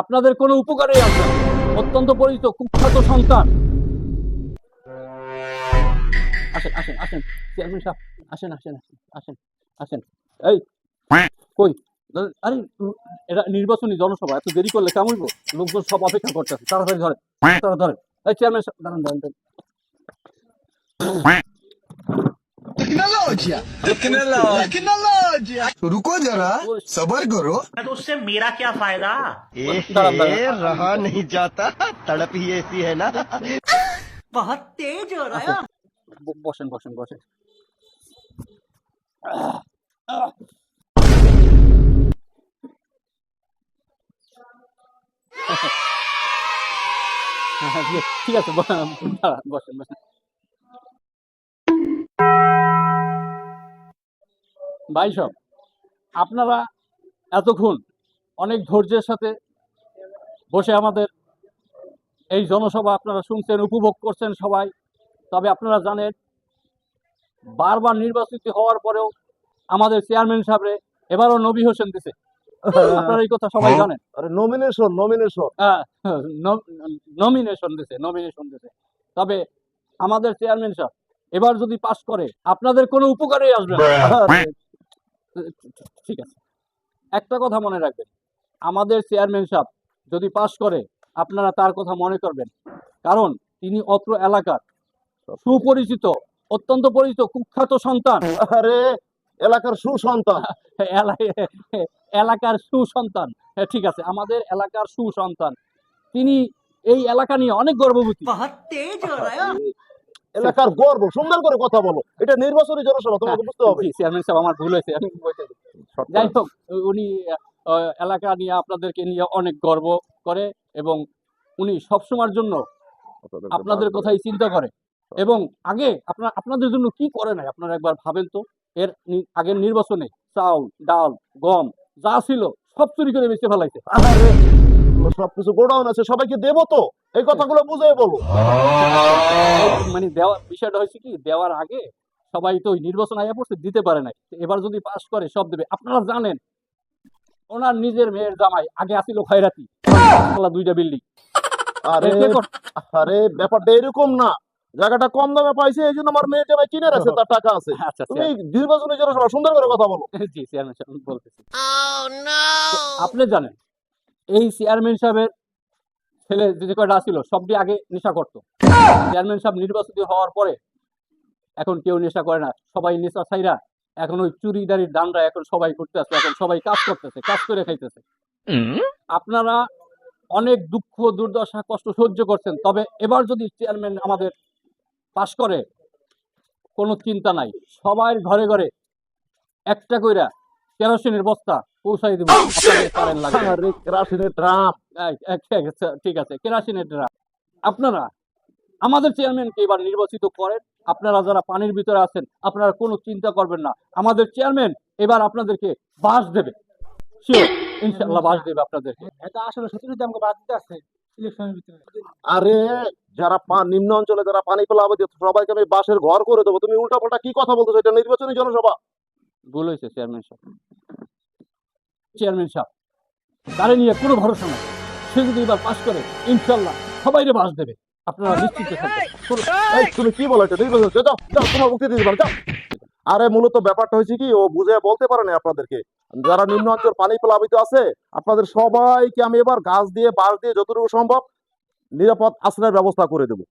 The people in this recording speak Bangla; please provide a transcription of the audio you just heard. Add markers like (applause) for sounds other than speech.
আপনাদের কোনো উপকারেই আসবে অত্যন্ত পরিচিত কুখ্যাত সন্তান। আসেন আসেন আসেন। চেয়ারম্যান সাহেব আসেন আসেন আসেন আসেন। এই কই? আরে এটা নির্বাচনী জনসভা এত দেরি করলে কেমন লোকজন সব অপেক্ষা করতেছে। তাড়াতাড়ি ধরে তাড়াতাড়ি ধরেন। এই চেয়ারম্যান সাহেব দাঁড়ান দাঁড়ান। टेक्नोलॉजिया टेक्नोलॉजिया रुको जरा सबर करो। तो उससे मेरा क्या फ़ायदा? ए, रहा नहीं जाता। तड़प ही ऐसी है ना। बहुत तेज हो रहा है। बोशन बोशन बोशन ठीक আছে বসেন বসেন ভাই সব আপনারা এতক্ষণ অনেক ধৈর্যের সাথে বসে আমাদের এই জনসভা আপনারা শুনছেন উপভোগ করছেন সবাই। তবে আপনারা জানেন বারবার নির্বাচিত হওয়ার পরেও আমাদের চেয়ারম্যান সাহেবরে এবারও নবী হোসেন দিছে। আপনারা এই কথা সবাই জানেন। আরে নমিনেশন নমিনেশন নমিনেশন দিছে নমিনেশন দিছে। তবে আমাদের চেয়ারম্যান সাহেব এবার যদি পাশ করে আপনাদের কোনো উপকারেই আসবে না। ঠিক আছে। একটা কথা মনে রাখবেন আমাদের চেয়ারম্যান সাহেব যদি পাশ করে আপনারা তার কথা মনে করবেন। কারণ তিনি অত্র এলাকার সুপরিচিত অত্যন্ত পরিচিত কুখ্যাত সন্তান। আরে এলাকার সুসন্তান। (laughs) এলাকার সুসন্তান। হ্যাঁ, ঠিক আছে আমাদের এলাকার সুসন্তান। তিনি এই এলাকা নিয়ে অনেক গর্ববতী এলাকার গর্ব সুন্দর করে কথা বলো। এটা নির্বাচনী জনসভা তোমাকে বুঝতে হবে। চেয়ারম্যান সাহেব আমার ভুল হয়েছে আমি যাই হোক উনি এলাকা নিয়ে আপনাদেরকে নিয়ে অনেক গর্ব করে এবং উনি সবসময়ের জন্য আপনাদের কথাই চিন্তা করে। এবং আগে আপনার আপনাদের জন্য কি করে নাই আপনারা একবার ভাবেন তো? এর আগের নির্বাচনে চাউল ডাল গম যা ছিল সব চুরি করে বেঁচে ফেলাইছে। সবকিছু গোডাউন আছে সবাইকে দেবো তো? এই কথাগুলো বুঝে বলো। মানে দেওয়া বিষয়টা হয়েছে কি দেওয়ার আগে সবাই তো ওই নির্বাচন আয়া পড়ছে দিতে পারে নাই। এবার যদি পাস করে সব দেবে। আপনারা জানেন ওনার নিজের মেয়ের জামাই আগে আসিল খয়রাতি। দুইটা বিল্ডিং আরে আরে ব্যাপারটা এরকম না। জায়গাটা কম দামে পাইছে এই জন্য আমার মেয়ে জামাই কিনে রাখছে তার টাকা আছে। আচ্ছা তুমি নির্বাচনী জনসভা সুন্দর করে কথা বলো। জি চেয়ারম্যান সাহেব বলতেছি। আপনি জানেন এই চেয়ারম্যান সাহেবের ছেলে যে কয়টা ছিল সবটি আগে নেশা করতো। চেয়ারম্যান সাহেব নির্বাচিত হওয়ার পরে এখন কেউ নেশা করে না সবাই নেশা ছাইরা এখন ওই চুরিদারির দামটা এখন সবাই করতে আসছে এখন সবাই কাজ করতেছে কাজ করে খাইতেছে। আপনারা অনেক দুঃখ দুর্দশা কষ্ট সহ্য করছেন তবে এবার যদি চেয়ারম্যান আমাদের পাশ করে কোনো চিন্তা নাই সবার ঘরে ঘরে একটা কইরা কেরোসিনের বস্তা পৌঁছাই দিব। কেরাসিনের ড্রাম ঠিক আছে, ঠিক আছে কেরাসিনের ড্রাম আপনারা আমাদের চেয়ারম্যানকে এবার নির্বাচিত করেন। আপনারা যারা পানির ভিতরে আছেন আপনারা কোনো চিন্তা করবেন না। আমাদের চেয়ারম্যান এবার আপনাদেরকে বাস দেবে। ইনশাল্লাহ বাস দেবে আপনাদেরকে। এটা আসলে সত্যি সত্যি আমাকে বাদ দিতে আছে আরে যারা নিম্ন অঞ্চলে যারা পানি পেলাবে সবাইকে আমি বাসের ঘর করে দেবো। তুমি উল্টা পাল্টা কি কথা বলতেছো? এটা নির্বাচনী জনসভা। ভুল হয়েছে চেয়ারম্যান সাহেব। চেয়ারম্যান সাহেব তারে নিয়ে কোনো ভরসা নাই। সে যদি এবার পাস করে ইনশাল্লাহ সবাইরে বাস দেবে। আপনারা নিশ্চিত তুমি কি বলো এটা নির্বাচন যাও যাও, যাও তোমার মুক্তি দিতে পারো যাও। আরে মূলত ব্যাপারটা হয়েছে কি ও বুঝে বলতে পারে না আপনাদেরকে। যারা নিম্ন অঞ্চল পানি প্লাবিত আছে আপনাদের সবাইকে আমি এবার গাছ দিয়ে বাঁশ দিয়ে যতটুকু সম্ভব নিরাপদ আশ্রয়ের ব্যবস্থা করে দেবো।